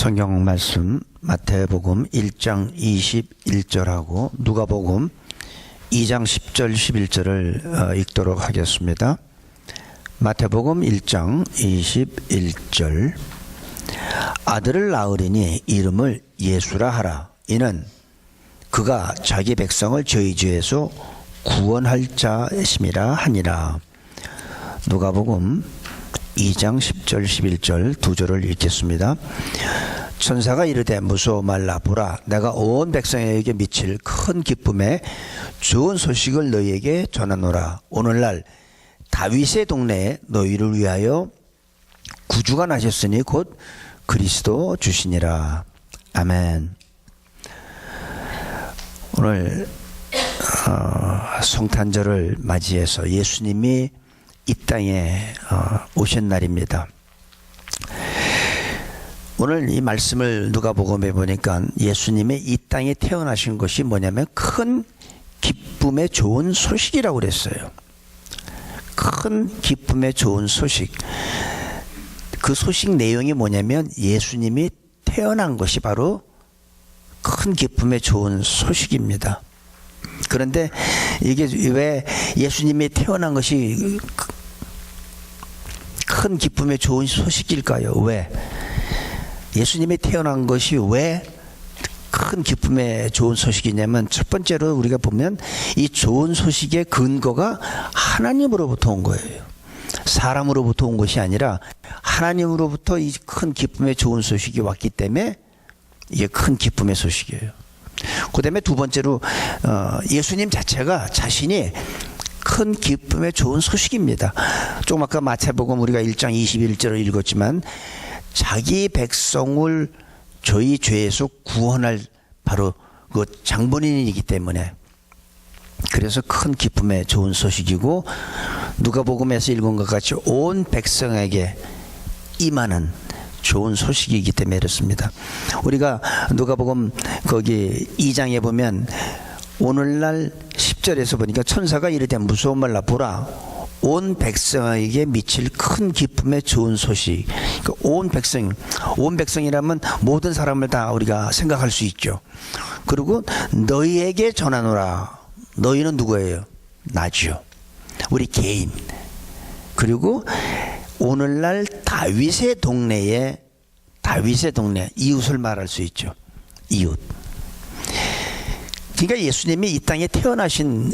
성경 말씀 마태복음 1장 21절하고 누가복음 2장 10절 11절을 어, 읽도록 하겠습니다. 마태복음 1장 21절. 아들을 낳으리니 이름을 예수라 하라. 이는 그가 자기 백성을 저희 죄에서 구원할 자심이라 하니라. 누가복음 2장 10절 11절 두 절을 읽겠습니다. 천사가 이르되 무서워 말라 보라 내가 온 백성에게 미칠 큰 기쁨에 좋은 소식을 너희에게 전하노라. 오늘날 다윗의 동네에 너희를 위하여 구주가 나셨으니 곧 그리스도 주시니라. 아멘. 오늘 어, 성탄절을 맞이해서 예수님이 이 땅에 어, 오신 날입니다. 오늘 이 말씀을 누가복음에 보니까 예수님이 이 땅에 태어나신 것이 뭐냐면 큰 기쁨의 좋은 소식이라고 그랬어요. 큰 기쁨의 좋은 소식. 그 소식 내용이 뭐냐면 예수님이 태어난 것이 바로 큰 기쁨의 좋은 소식입니다. 그런데 이게 왜 예수님이 태어난 것이 큰 기쁨의 좋은 소식일까요? 왜? 예수님이 태어난 것이 왜 큰 기쁨의 좋은 소식이냐면 첫 번째로 우리가 보면 이 좋은 소식의 근거가 하나님으로부터 온 거예요. 사람으로부터 온 것이 아니라 하나님으로부터 이 큰 기쁨의 좋은 소식이 왔기 때문에 이게 큰 기쁨의 소식이에요. 그 다음에 두 번째로 어, 예수님 자체가 자신이 큰 기쁨의 좋은 소식입니다. 조금 아까 마태복음 우리가 1장 21절을 읽었지만 자기 백성을 저희 죄에서 구원할 바로 그 장본인이기 때문에 그래서 큰 기쁨의 좋은 소식이고 누가복음에서 읽은 것 같이 온 백성에게 임하는 좋은 소식이기 때문에 그렇습니다. 우리가 누가복음 거기 2장에 보면 오늘날 10절에서 보니까 천사가 이르되 무서운 말라 보라 온 백성에게 미칠 큰 기쁨의 좋은 소식. 그러니까 온 백성, 온 백성이라면 모든 사람을 다 우리가 생각할 수 있죠. 그리고 너희에게 전하노라. 너희는 누구예요? 나지요. 우리 개인. 그리고 오늘날 다윗의 동네에 다윗의 동네 이웃을 말할 수 있죠. 이웃. 그러니까 예수님이 이 땅에 태어나신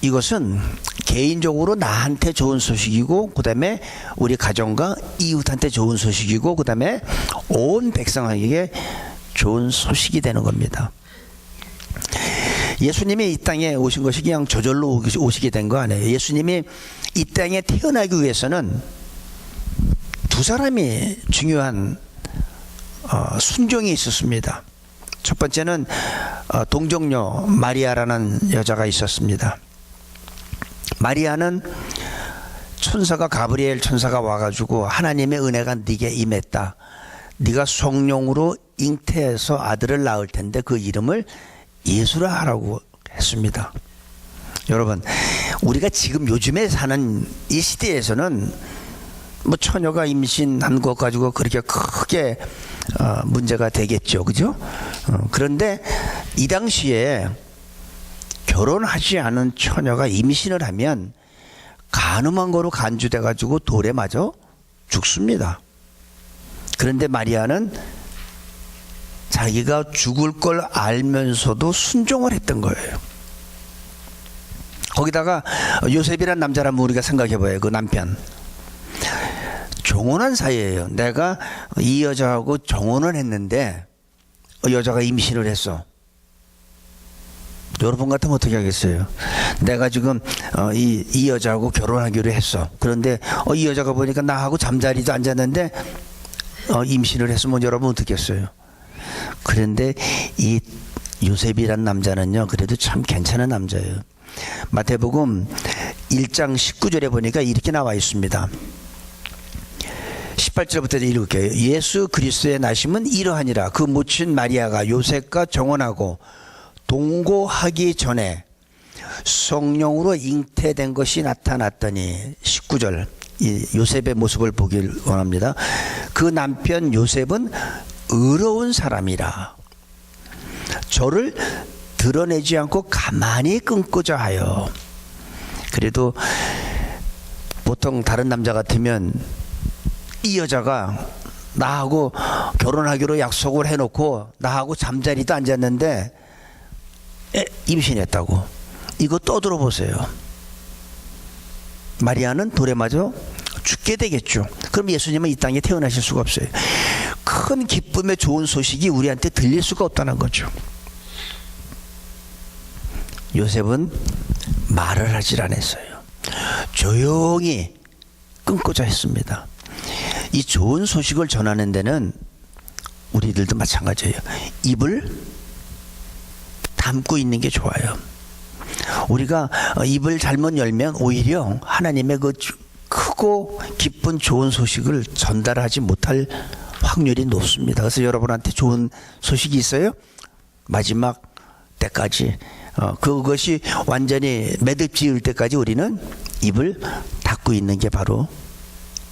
이것은 개인적으로 나한테 좋은 소식이고 그다음에 우리 가정과 이웃한테 좋은 소식이고 그다음에 온 백성에게 좋은 소식이 되는 겁니다. 예수님이 이 땅에 오신 것이 그냥 저절로 오시게 된 거 아니에요. 예수님이 이 땅에 태어나기 위해서는 두 사람이 중요한 어, 순종이 있었습니다. 첫 번째는 어, 동정녀 마리아라는 여자가 있었습니다. 마리아는 천사가 가브리엘 천사가 와가지고 하나님의 은혜가 네게 임했다. 네가 성령으로 잉태해서 아들을 낳을 텐데 그 이름을 예수라 하라고 했습니다. 여러분, 우리가 지금 요즘에 사는 이 시대에서는 뭐 처녀가 임신한 것 가지고 그렇게 크게 어, 문제가 되겠죠, 그죠? 어, 그런데 이 당시에 결혼하지 않은 처녀가 임신을 하면 간음한 거로 간주돼 가지고 돌에 맞아 죽습니다. 그런데 마리아는 자기가 죽을 걸 알면서도 순종을 했던 거예요. 거기다가 요셉이란 남자라면 우리가 생각해 봐요. 그 남편. 정혼한 사이예요. 내가 이 여자하고 정혼을 했는데 여자가 임신을 했어. 여러분 같으면 어떻게 하겠어요? 내가 지금 어, 이, 이 여자하고 결혼하기로 했어. 그런데 어, 이 여자가 보니까 나하고 잠자리도 앉았는데 어, 임신을 했으면 여러분 어떻게 했어요? 그런데 이 요셉이란 남자는요, 그래도 참 괜찮은 남자예요. 마태복음 1장 19절에 보니까 이렇게 나와 있습니다. 18절부터 읽을게요. 예수 그리스도의 나심은 이러하니라. 그 모친 마리아가 요셉과 정혼하고 동거하기 전에 성령으로 잉태된 것이 나타났더니 19절 이 요셉의 모습을 보길 원합니다. 그 남편 요셉은 의로운 사람이라 저를 드러내지 않고 가만히 끊고자 하여 그래도 보통 다른 남자 같으면 이 여자가 나하고 결혼하기로 약속을 해놓고 나하고 잠자리도 앉았는데 에, 임신했다고 이거 떠들어 보세요. 마리아는 돌에 맞아 죽게 되겠죠. 그럼 예수님은 이 땅에 태어나실 수가 없어요. 큰 기쁨의 좋은 소식이 우리한테 들릴 수가 없다는 거죠. 요셉은 말을 하질 않았어요. 조용히 끊고자 했습니다. 이 좋은 소식을 전하는 데는 우리들도 마찬가지예요. 입을 담고 있는 게 좋아요. 우리가 어, 입을 잘못 열면 오히려 하나님의 그 주- 크고 기쁜 좋은 소식을 전달하지 못할 확률이 높습니다. 그래서 여러분한테 좋은 소식이 있어요? 마지막 때까지 어, 그것이 완전히 매듭 지을 때까지 우리는 입을 닫고 있는 게 바로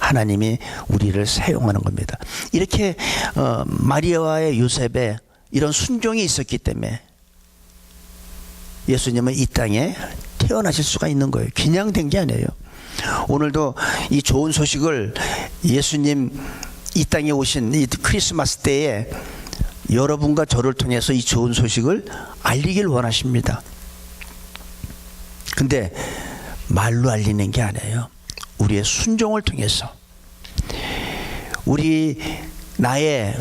하나님이 우리를 사용하는 겁니다. 이렇게 어, 마리아와의 요셉의 이런 순종이 있었기 때문에 예수님은 이 땅에 태어나실 수가 있는 거예요. 그냥 된 게 아니에요. 오늘도 이 좋은 소식을 예수님 이 땅에 오신 이 크리스마스 때에 여러분과 저를 통해서 이 좋은 소식을 알리길 원하십니다. 근데 말로 알리는 게 아니에요. 우리의 순종을 통해서 우리 나의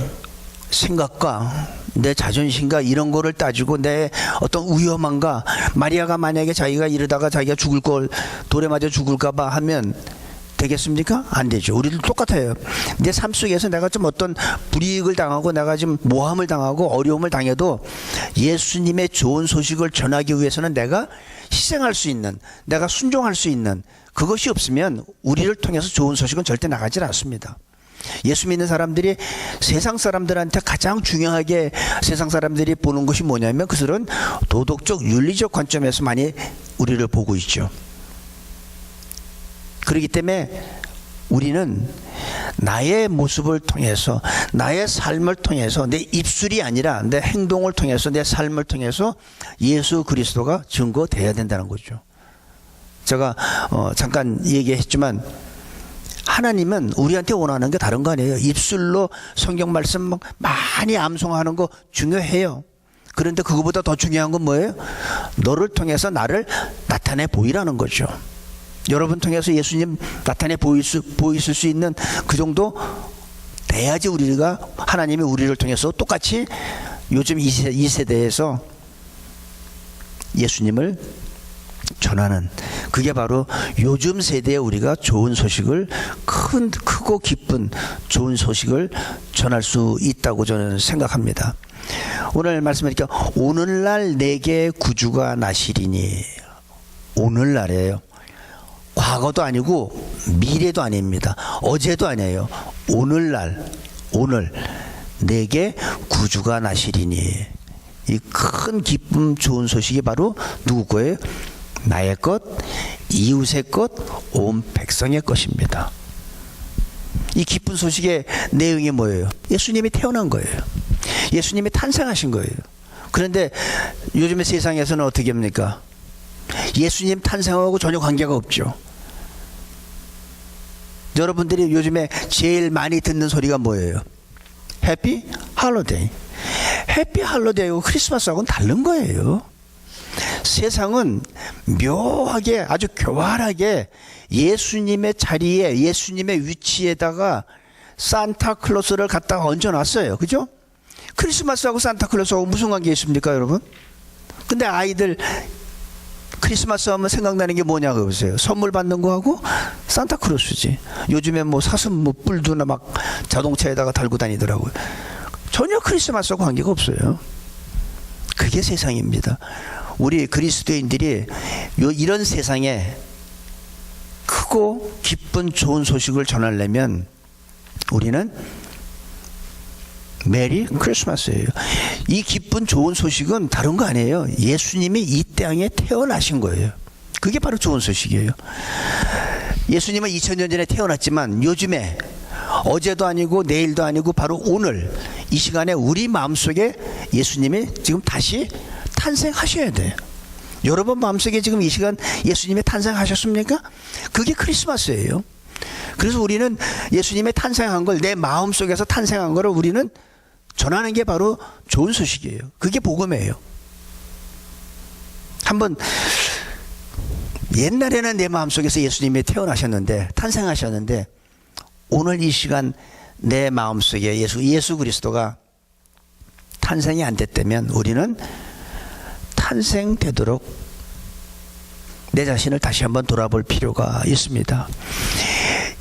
생각과 내 자존심과 이런 거를 따지고 내 어떤 위험함과 마리아가 만약에 자기가 이러다가 자기가 죽을 걸 돌에 맞아 죽을까 봐 하면 되겠습니까? 안 되죠. 우리도 똑같아요. 내 삶 속에서 내가 좀 어떤 불이익을 당하고 내가 지금 모함을 당하고 어려움을 당해도 예수님의 좋은 소식을 전하기 위해서는 내가 희생할 수 있는, 내가 순종할 수 있는 그것이 없으면 우리를 통해서 좋은 소식은 절대 나가질 않습니다. 예수 믿는 사람들이 세상 사람들한테 가장 중요하게 세상 사람들이 보는 것이 뭐냐면 그들은 도덕적 윤리적 관점에서 많이 우리를 보고 있죠. 그렇기 때문에 우리는 나의 모습을 통해서 나의 삶을 통해서 내 입술이 아니라 내 행동을 통해서 내 삶을 통해서 예수 그리스도가 증거돼야 된다는 거죠. 제가 어, 잠깐 얘기했지만 하나님은 우리한테 원하는 게 다른 거 아니에요. 입술로 성경 말씀 막 많이 암송하는 거 중요해요. 그런데 그거보다 더 중요한 건 뭐예요? 너를 통해서 나를 나타내 보이라는 거죠. 여러분 통해서 예수님 나타내 보일 수, 보이실 수 있는 그 정도 돼야지 우리가 하나님이 우리를 통해서 똑같이 요즘 이, 세, 이 세대에서 예수님을 전하는 그게 바로 요즘 세대에 우리가 좋은 소식을 큰 크고 기쁜 좋은 소식을 전할 수 있다고 저는 생각합니다. 오늘 말씀드리니까 오늘날 내게 구주가 나시리니 오늘날이에요. 과거도 아니고 미래도 아닙니다. 어제도 아니에요. 오늘날 오늘 내게 구주가 나시리니 이 큰 기쁨 좋은 소식이 바로 누구 거예요? 나의 것, 이웃의 것, 온 백성의 것입니다. 이 기쁜 소식의 내용이 뭐예요? 예수님이 태어난 거예요. 예수님이 탄생하신 거예요. 그런데 요즘의 세상에서는 어떻게 합니까? 예수님 탄생하고 전혀 관계가 없죠. 여러분들이 요즘에 제일 많이 듣는 소리가 뭐예요? 해피 할로데이. 해피 할로데이하고 크리스마스하고는 다른 거예요. 세상은 묘하게 아주 교활하게 예수님의 자리에 예수님의 위치에다가 산타클로스를 갖다가 얹어놨어요. 그죠? 크리스마스하고 산타클로스하고 무슨 관계 있습니까, 여러분? 근데 아이들 크리스마스 하면 생각나는 게 뭐냐고 보세요. 선물 받는 거하고 산타클로스지. 요즘에 뭐 사슴 뭐 뿔도나 막 자동차에다가 달고 다니더라고요. 전혀 크리스마스하고 관계가 없어요. 그게 세상입니다. 우리 그리스도인들이 요 이런 세상에 크고 기쁜 좋은 소식을 전하려면 우리는 메리 크리스마스예요. 이 기쁜 좋은 소식은 다른 거 아니에요. 예수님이 이 땅에 태어나신 거예요. 그게 바로 좋은 소식이에요. 예수님은 2000년 전에 태어났지만 요즘에 어제도 아니고 내일도 아니고 바로 오늘 이 시간에 우리 마음속에 예수님이 지금 다시 탄생하셔야 돼요. 여러분 마음속에 지금 이 시간 예수님이 탄생하셨습니까? 그게 크리스마스예요. 그래서 우리는 예수님의 탄생한 걸 내 마음속에서 탄생한 거를 우리는 전하는 게 바로 좋은 소식이에요. 그게 복음이에요. 한번 옛날에는 내 마음속에서 예수님이 태어나셨는데 탄생하셨는데 오늘 이 시간 내 마음속에 예수 예수 그리스도가 탄생이 안 됐다면 우리는 탄생되도록 내 자신을 다시 한번 돌아볼 필요가 있습니다.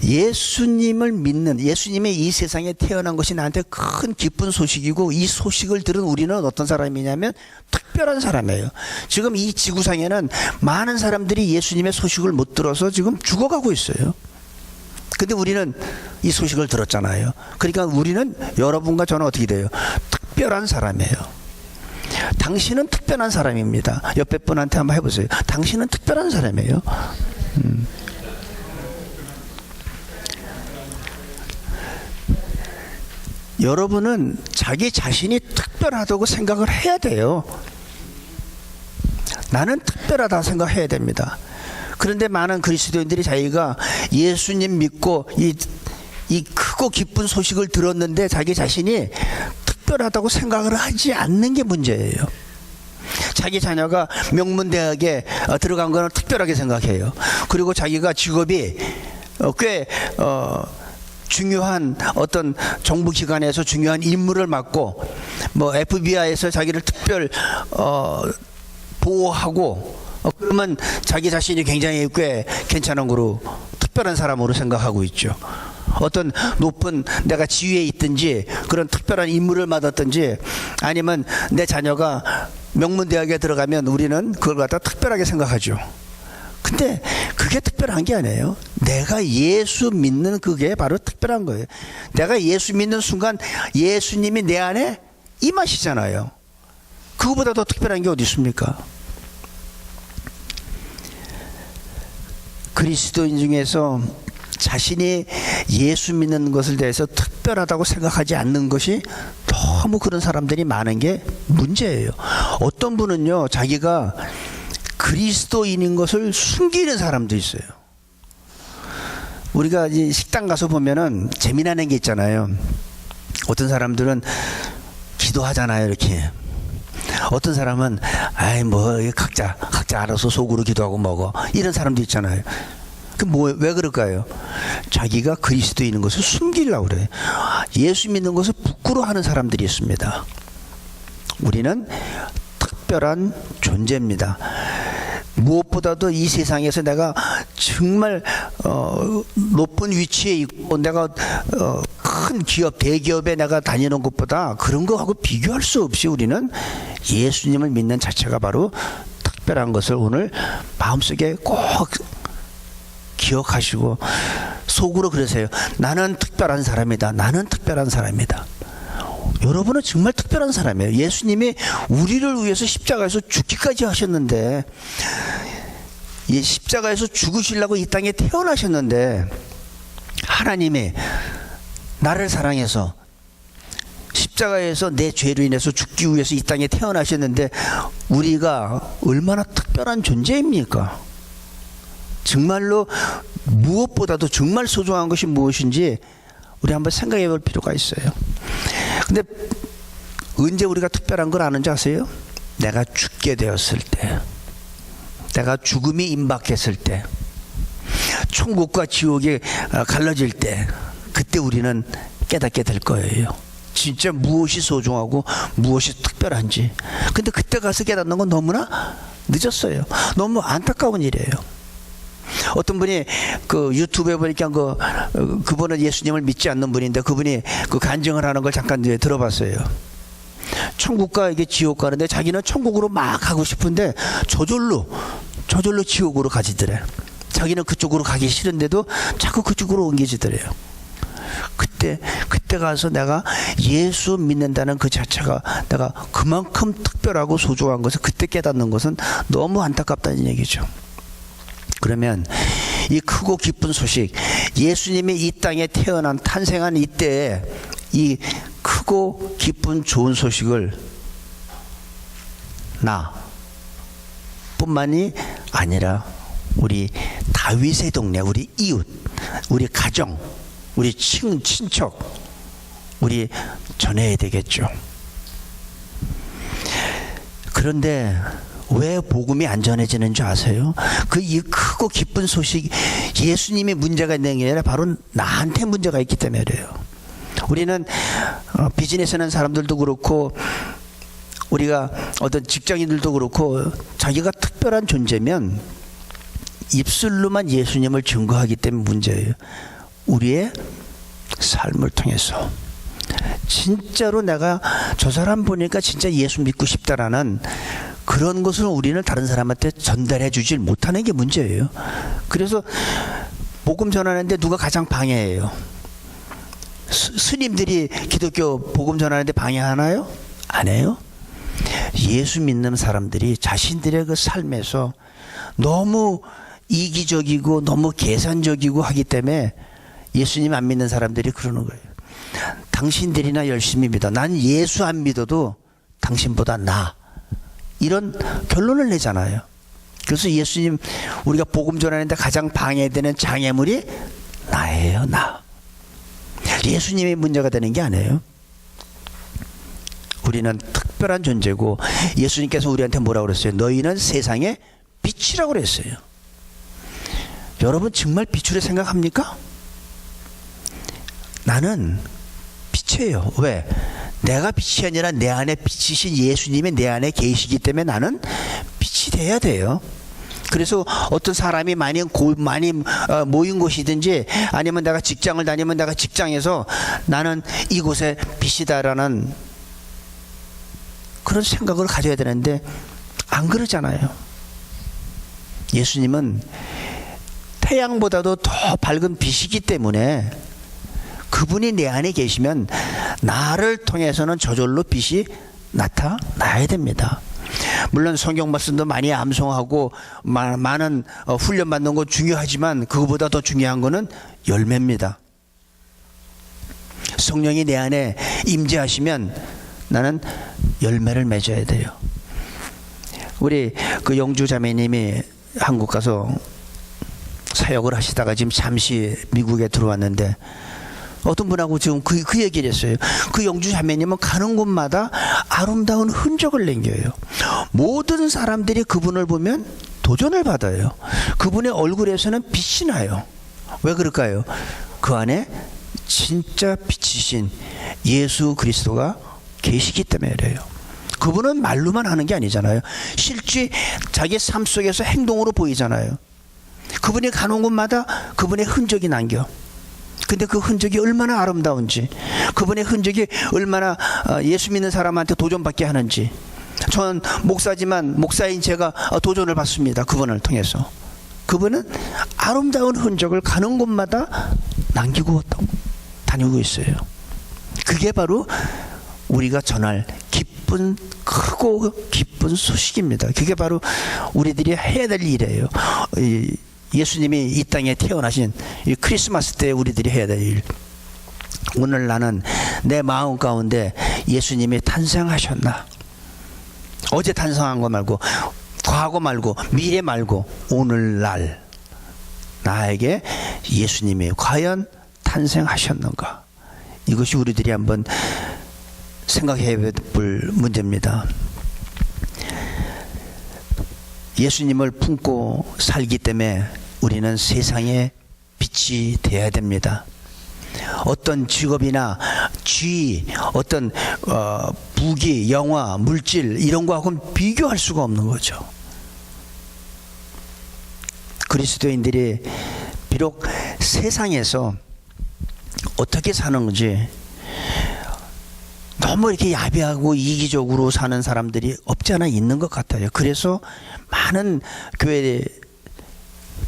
예수님을 믿는 예수님의 이 세상에 태어난 것이 나한테 큰 기쁜 소식이고 이 소식을 들은 우리는 어떤 사람이냐면 특별한 사람이에요. 지금 이 지구상에는 많은 사람들이 예수님의 소식을 못 들어서 지금 죽어가고 있어요. 근데 우리는 이 소식을 들었잖아요. 그러니까 우리는 여러분과 저는 어떻게 돼요? 특별한 사람이에요. 당신은 특별한 사람입니다. 옆에 분한테 한번 해보세요. 당신은 특별한 사람이에요. 음. 여러분은 자기 자신이 특별하다고 생각을 해야 돼요. 나는 특별하다 생각해야 됩니다. 그런데 많은 그리스도인들이 자기가 예수님 믿고 이, 이 크고 기쁜 소식을 들었는데 자기 자신이 특별하다고 생각을 하지 않는 게 문제예요. 자기 자녀가 명문대학에 어, 들어간 거는 특별하게 생각해요. 그리고 자기가 직업이 어, 꽤 어, 중요한 어떤 정부 기관에서 중요한 임무를 맡고 뭐 FBI에서 자기를 특별 어, 보호하고 어, 그러면 자기 자신이 굉장히 꽤 괜찮은 거로 특별한 사람으로 생각하고 있죠. 어떤 높은 내가 지위에 있든지 그런 특별한 임무를 맡았든지 아니면 내 자녀가 명문대학에 들어가면 우리는 그걸 갖다 특별하게 생각하죠. 근데 그게 특별한 게 아니에요. 내가 예수 믿는 그게 바로 특별한 거예요. 내가 예수 믿는 순간 예수님이 내 안에 임하시잖아요. 그거보다 더 특별한 게 어디 있습니까? 그리스도인 중에서 자신이 예수 믿는 것을 대해서 특별하다고 생각하지 않는 것이 너무 그런 사람들이 많은 게 문제예요. 어떤 분은요, 자기가 그리스도인인 것을 숨기는 사람도 있어요. 우리가 이제 식당 가서 보면은 재미나는 게 있잖아요. 어떤 사람들은 기도하잖아요, 이렇게. 어떤 사람은 아이 뭐 각자 각자 알아서 속으로 기도하고 먹어 이런 사람도 있잖아요. 그 뭐 왜 그럴까요? 자기가 그리스도인인 것을 숨기려고 그래. 예수 믿는 것을 부끄러워하는 사람들이 있습니다. 우리는 특별한 존재입니다. 무엇보다도 이 세상에서 내가 정말 어, 높은 위치에 있고 내가 어, 큰 기업 대기업에 내가 다니는 것보다 그런 거하고 비교할 수 없이 우리는 예수님을 믿는 자체가 바로 특별한 것을 오늘 마음속에 꼭 기억하시고 속으로 그러세요. 나는 특별한 사람이다. 나는 특별한 사람이다. 여러분은 정말 특별한 사람이에요. 예수님이 우리를 위해서 십자가에서 죽기까지 하셨는데, 이 십자가에서 죽으시려고 이 땅에 태어나셨는데, 하나님이 나를 사랑해서 십자가에서 내 죄로 인해서 죽기 위해서 이 땅에 태어나셨는데, 우리가 얼마나 특별한 존재입니까? 정말로 무엇보다도 정말 소중한 것이 무엇인지 우리 한번 생각해 볼 필요가 있어요. 근데 언제 우리가 특별한 걸 아는지 아세요? 내가 죽게 되었을 때, 내가 죽음이 임박했을 때, 천국과 지옥이 갈라질 때, 그때 우리는 깨닫게 될 거예요. 진짜 무엇이 소중하고 무엇이 특별한지. 근데 그때 가서 깨닫는 건 너무나 늦었어요. 너무 안타까운 일이에요. 어떤 분이 그 유튜브에 보니까 그 어, 그분은 예수님을 믿지 않는 분인데 그분이 그 간증을 하는 걸 잠깐 이제 들어봤어요. 천국과 이게 지옥 가는데 자기는 천국으로 막 가고 싶은데 저절로 저절로 지옥으로 가지더래. 자기는 그쪽으로 가기 싫은데도 자꾸 그쪽으로 옮기지더래요. 그때 그때 가서 내가 예수 믿는다는 그 자체가 내가 그만큼 특별하고 소중한 것을 그때 깨닫는 것은 너무 안타깝다는 얘기죠. 그러면 이 크고 기쁜 소식, 예수님이 이 땅에 태어난 탄생한 이때에 이 크고 기쁜 좋은 소식을 나 뿐만이 아니라 우리 다윗의 동네, 우리 이웃, 우리 가정, 우리 친, 친척, 우리 전해야 되겠죠. 그런데 왜 복음이 안 전해지는 줄 아세요? 그 이 크고 기쁜 소식 예수님의 문제가 있는 게 아니라 바로 나한테 문제가 있기 때문에 그래요. 우리는 어, 비즈니스 하는 사람들도 그렇고 우리가 어떤 직장인들도 그렇고 자기가 특별한 존재면 입술로만 예수님을 증거하기 때문에 문제예요. 우리의 삶을 통해서 진짜로 내가 저 사람 보니까 진짜 예수 믿고 싶다라는 그런 것을 우리는 다른 사람한테 전달해 주질 못하는 게 문제예요. 그래서 복음 전하는데 누가 가장 방해해요? 스, 스님들이 기독교 복음 전하는데 방해하나요? 안 해요. 예수 믿는 사람들이 자신들의 그 삶에서 너무 이기적이고 너무 계산적이고 하기 때문에 예수님 안 믿는 사람들이 그러는 거예요. 당신들이나 열심히 믿어. 난 예수 안 믿어도 당신보다 나. 이런 결론을 내잖아요. 그래서 예수님 우리가 복음 전하는데 가장 방해되는 장애물이 나예요, 나. 예수님의 문제가 되는 게 아니에요. 우리는 특별한 존재고 예수님께서 우리한테 뭐라고 그랬어요? 너희는 세상의 빛이라고 그랬어요. 여러분 정말 빛으로 생각합니까? 나는 빛이에요. 왜? 내가 빛이 아니라 내 안에 빛이신 예수님이 내 안에 계시기 때문에 나는 빛이 돼야 돼요. 그래서 어떤 사람이 많이 고, 많이 어, 모인 곳이든지 아니면 내가 직장을 다니면 내가 직장에서 나는 이곳에 빛이다라는 그런 생각을 가져야 되는데 안 그러잖아요. 예수님은 태양보다도 더 밝은 빛이기 때문에 그분이 내 안에 계시면 나를 통해서는 저절로 빛이 나타나야 됩니다. 물론 성경 말씀도 많이 암송하고 마- 많은 어, 훈련 받는 거 중요하지만 그거보다 더 중요한 거는 열매입니다. 성령이 내 안에 임재하시면 나는 열매를 맺어야 돼요. 우리 그 영주 자매님이 한국 가서 사역을 하시다가 지금 잠시 미국에 들어왔는데 어떤 분하고 지금 그, 그 얘기를 했어요. 그 영주 자매님은 가는 곳마다 아름다운 흔적을 남겨요. 모든 사람들이 그분을 보면 도전을 받아요. 그분의 얼굴에서는 빛이 나요. 왜 그럴까요? 그 안에 진짜 빛이신 예수 그리스도가 계시기 때문에 그래요. 그분은 말로만 하는 게 아니잖아요. 실제 자기 삶 속에서 행동으로 보이잖아요. 그분이 가는 곳마다 그분의 흔적이 남겨. 근데 그 흔적이 얼마나 아름다운지, 그분의 흔적이 얼마나 어, 예수 믿는 사람한테 도전받게 하는지. 전 목사지만 목사인 제가 어, 도전을 받습니다. 그분을 통해서. 그분은 아름다운 흔적을 가는 곳마다 남기고 다니고 있어요. 그게 바로 우리가 전할 기쁜 크고 기쁜 소식입니다. 그게 바로 우리들이 해야 될 일이에요. 이 예수님이 이 땅에 태어나신 이 크리스마스 때 우리들이 해야 될 일. 오늘 나는 내 마음 가운데 예수님이 탄생하셨나? 어제 탄생한 거 말고 과거 말고 미래 말고 오늘날 나에게 예수님이 과연 탄생하셨는가? 이것이 우리들이 한번 생각해 볼 문제입니다. 예수님을 품고 살기 때문에 우리는 세상의 빛이 되어야 됩니다. 어떤 직업이나 쥐, 어떤 어, 부기, 영화, 물질 이런 거하고는 비교할 수가 없는 거죠. 그리스도인들이 비록 세상에서 어떻게 사는 건지 너무 이렇게 야비하고 이기적으로 사는 사람들이 없지 않아 있는 것 같아요. 그래서 많은 교회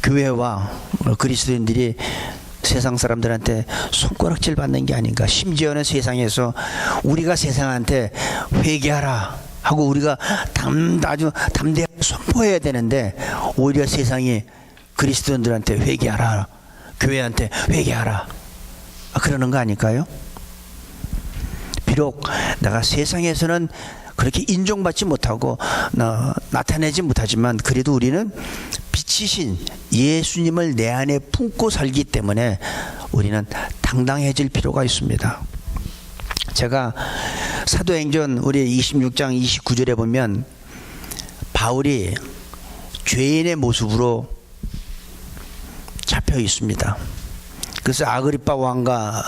교회와 그리스도인들이 세상 사람들한테 손가락질 받는 게 아닌가. 심지어는 세상에서 우리가 세상한테 회개하라 하고 우리가 담 아주 담대하게 선포해야 되는데 오히려 세상이 그리스도인들한테 회개하라, 교회한테 회개하라 아, 그러는 거 아닐까요? 비록 내가 세상에서는 그렇게 인정받지 못하고 어, 나타내지 못하지만 그래도 우리는 빛이신 예수님을 내 안에 품고 살기 때문에 우리는 당당해질 필요가 있습니다. 제가 사도행전 우리 26장 29절에 보면 바울이 죄인의 모습으로 잡혀 있습니다. 그래서 아그리파 왕과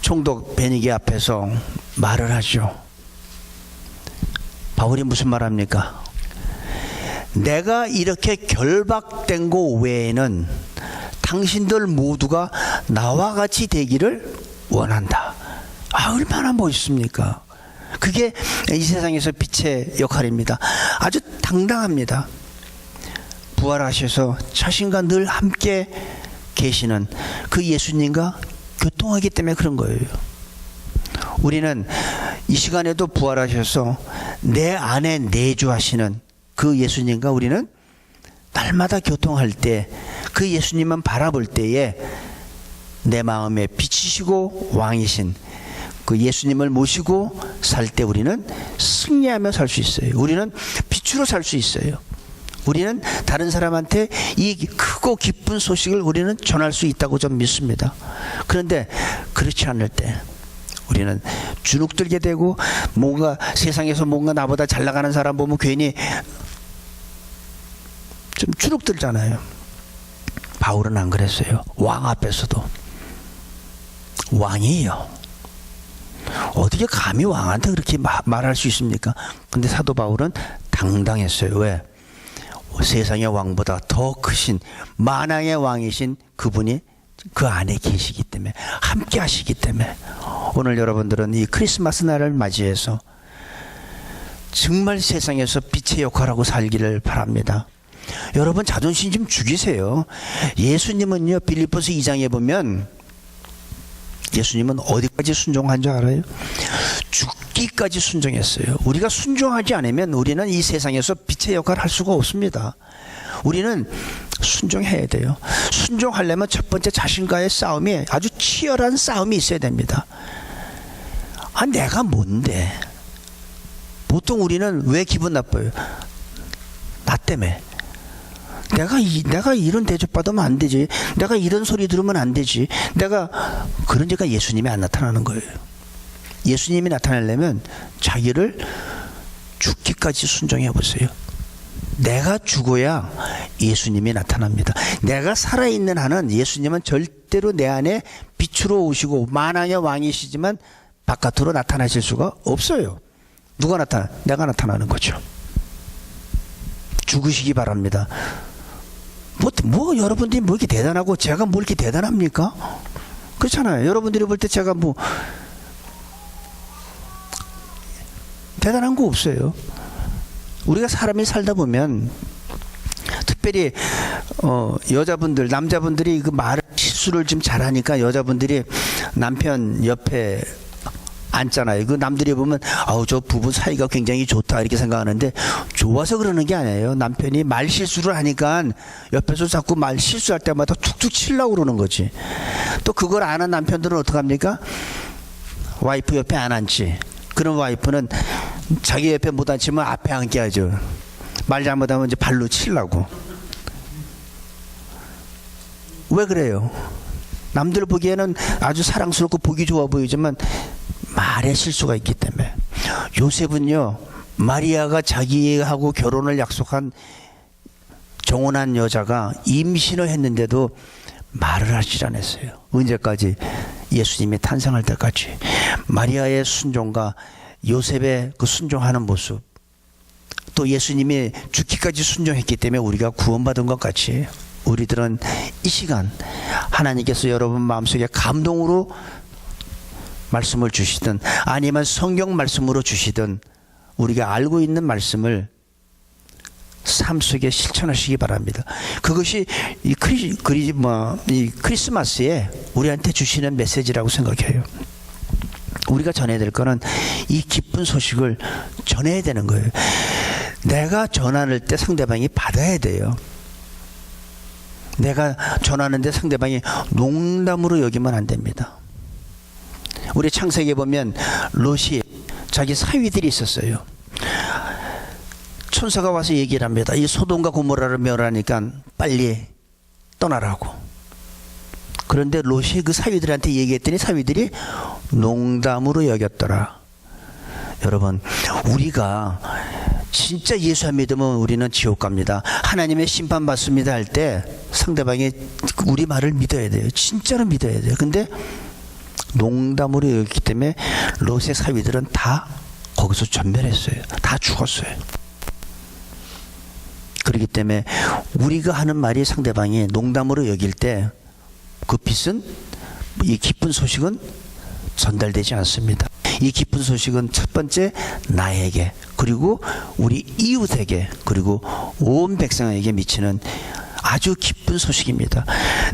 총독 베니게 앞에서 말을 하죠. 바울이 무슨 말합니까? 내가 이렇게 결박된 거 외에는 당신들 모두가 나와 같이 되기를 원한다. 아, 얼마나 멋있습니까? 그게 이 세상에서 빛의 역할입니다. 아주 당당합니다. 부활하셔서 자신과 늘 함께 계시는 그 예수님과 교통하기 때문에 그런 거예요. 우리는 이 시간에도 부활하셔서 내 안에 내주하시는 그 예수님과 우리는 날마다 교통할 때 그 예수님만 바라볼 때에 내 마음에 비치시고 왕이신 그 예수님을 모시고 살 때 우리는 승리하며 살 수 있어요. 우리는 빛으로 살 수 있어요. 우리는 다른 사람한테 이 크고 기쁜 소식을 우리는 전할 수 있다고 좀 믿습니다. 그런데 그렇지 않을 때 우리는 주눅들게 되고 뭔가 세상에서 뭔가 나보다 잘 나가는 사람 보면 괜히 좀 주눅들잖아요. 바울은 안 그랬어요. 왕 앞에서도 왕이에요. 어떻게 감히 왕한테 그렇게 마- 말할 수 있습니까? 근데 사도 바울은 당당했어요. 왜? 세상의 왕보다 더 크신 만왕의 왕이신 그분이 그 안에 계시기 때문에 함께 하시기 때문에 오늘 여러분들은 이 크리스마스 날을 맞이해서 정말 세상에서 빛의 역할하고 살기를 바랍니다. 여러분 자존심 좀 죽이세요. 예수님은요 빌립보서 2장에 보면 예수님은 어디까지 순종한 줄 알아요? 죽기까지 순종했어요. 우리가 순종하지 않으면 우리는 이 세상에서 빛의 역할을 할 수가 없습니다. 우리는 순종해야 돼요. 순종하려면 첫 번째 자신과의 싸움이 아주 치열한 싸움이 있어야 됩니다. 아, 내가 뭔데? 보통 우리는 왜 기분 나빠요? 나 때문에. 내가 이, 내가 이런 대접 받으면 안 되지. 내가 이런 소리 들으면 안 되지. 내가 그런 데가 예수님이 안 나타나는 거예요. 예수님이 나타나려면 자기를 죽기까지 순종해 보세요. 내가 죽어야 예수님이 나타납니다. 내가 살아있는 한은 예수님은 절대로 내 안에 빛으로 오시고 만왕의 왕이시지만 바깥으로 나타나실 수가 없어요. 누가 나타나? 내가 나타나는 거죠. 죽으시기 바랍니다. 뭐, 뭐 여러분들이 뭐 이렇게 대단하고 제가 뭐 이렇게 대단합니까? 그렇잖아요. 여러분들이 볼 때 제가 뭐 대단한 거 없어요. 우리가 사람이 살다 보면 특별히 어 여자분들 남자분들이 그 말을 실수를 좀 잘하니까 여자분들이 남편 옆에 앉잖아요. 그 남들이 보면 아우 저 부부 사이가 굉장히 좋다 이렇게 생각하는데 좋아서 그러는 게 아니에요. 남편이 말 실수를 하니까 옆에서 자꾸 말 실수할 때마다 툭툭 치려고 그러는 거지. 또 그걸 아는 남편들은 어떡합니까? 와이프 옆에 안 앉지. 그런 와이프는 자기 옆에 못 앉히면 앞에 앉게 하죠. 말 잘못하면 이제 발로 치려고. 왜 그래요? 남들 보기에는 아주 사랑스럽고 보기 좋아 보이지만 말에 실수가 있기 때문에 요셉은요 마리아가 자기하고 결혼을 약속한 정혼한 여자가 임신을 했는데도 말을 하지 않았어요. 언제까지? 예수님이 탄생할 때까지. 마리아의 순종과 요셉의 그 순종하는 모습. 또 예수님이 죽기까지 순종했기 때문에 우리가 구원받은 것 같이 우리들은 이 시간 하나님께서 여러분 마음속에 감동으로 말씀을 주시든 아니면 성경 말씀으로 주시든 우리가 알고 있는 말씀을 삶 속에 실천하시기 바랍니다. 그것이 이 크리 그리 뭐 이 크리스마스에 우리한테 주시는 메시지라고 생각해요. 우리가 전해야 될 거는 이 기쁜 소식을 전해야 되는 거예요. 내가 전하는 때 상대방이 받아야 돼요. 내가 전하는데 상대방이 농담으로 여기면 안 됩니다. 우리 창세기에 보면 롯이 자기 사위들이 있었어요. 천사가 와서 얘기를 합니다. 이 소돔과 고모라를 멸하니까 빨리 떠나라고. 그런데 롯이 그 사위들한테 얘기했더니 사위들이 농담으로 여겼더라. 여러분, 우리가 진짜 예수 안 믿으면 우리는 지옥 갑니다. 하나님의 심판 받습니다 할 때 상대방이 우리 말을 믿어야 돼요. 진짜로 믿어야 돼요. 근데 농담으로 여겼기 때문에 롯의 사위들은 다 거기서 전멸했어요. 다 죽었어요. 그렇기 때문에 우리가 하는 말이 상대방이 농담으로 여길 때 그 빛은 이 기쁜 소식은 전달되지 않습니다. 이 기쁜 소식은 첫 번째 나에게 그리고 우리 이웃에게 그리고 온 백성에게 미치는 아주 기쁜 소식입니다.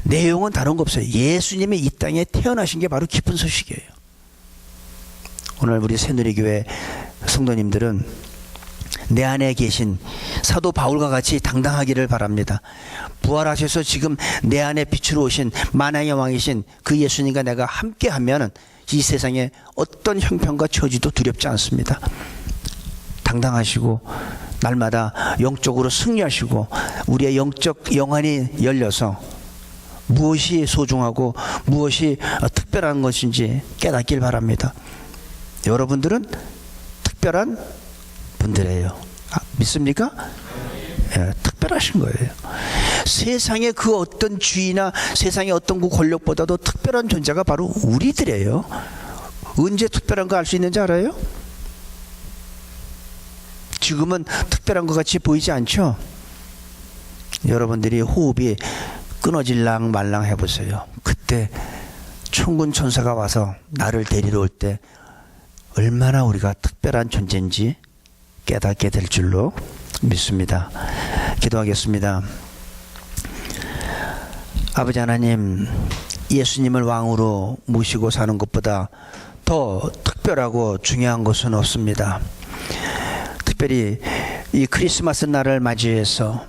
내용은 다른 거 없어요. 예수님이 이 땅에 태어나신 게 바로 기쁜 소식이에요. 오늘 우리 새누리교회 성도님들은 내 안에 계신 사도 바울과 같이 당당하기를 바랍니다. 부활하셔서 지금 내 안에 빛으로 오신 만왕의 왕이신 그 예수님과 내가 함께 하면은 이 세상에 어떤 형편과 처지도 두렵지 않습니다. 당당하시고 날마다 영적으로 승리하시고 우리의 영적 영안이 열려서 무엇이 소중하고 무엇이 특별한 것인지 깨닫길 바랍니다. 여러분들은 특별한 분들이에요. 아, 믿습니까? 예, 특 별하신 거예요. 세상의 그 어떤 주의나 세상의 어떤 그 권력보다도 특별한 존재가 바로 우리들이에요. 언제 특별한 거 알 수 있는지 알아요? 지금은 특별한 것 같이 보이지 않죠? 여러분들이 호흡이 끊어질랑 말랑 해보세요. 그때 천군 천사가 와서 나를 데리러 올 때 얼마나 우리가 특별한 존재인지 깨닫게 될 줄로 믿습니다. 기도하겠습니다. 아버지 하나님, 예수님을 왕으로 모시고 사는 것보다 더 특별하고 중요한 것은 없습니다. 특별히 이 크리스마스 날을 맞이해서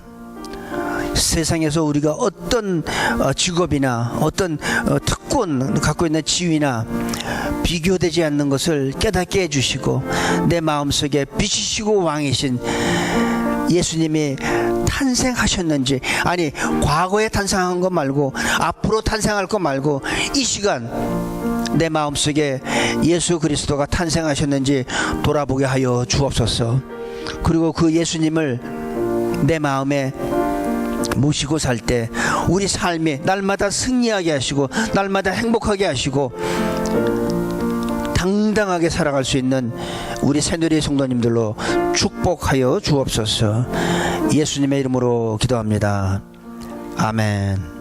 세상에서 우리가 어떤 어, 직업이나 어떤 어, 특권 갖고 있는 지위나 비교되지 않는 것을 깨닫게 해주시고 내 마음속에 빛이시고 왕이신 예수님이 탄생하셨는지 아니 과거에 탄생한 것 말고 앞으로 탄생할 것 말고 이 시간 내 마음속에 예수 그리스도가 탄생하셨는지 돌아보게 하여 주옵소서. 그리고 그 예수님을 내 마음에 모시고 살 때 우리 삶이 날마다 승리하게 하시고 날마다 행복하게 하시고 당당하게 살아갈 수 있는 우리 새누리 성도님들로 축복하여 주옵소서 예수님의 이름으로 기도합니다. 아멘.